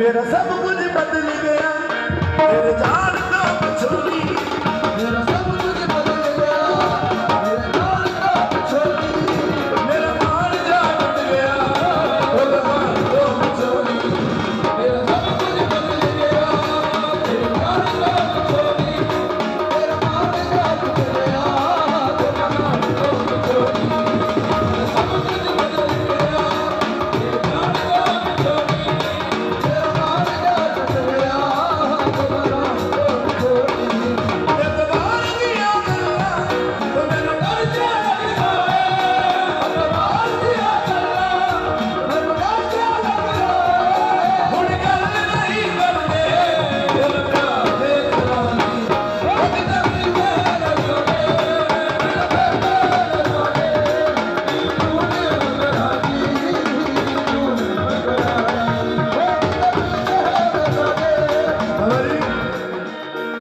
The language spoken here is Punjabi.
ਮੇਰਾ ਸਭ ਕੁਝ ਬਦਲ ਗਿਆ ਤੇਰੇ ਜਾ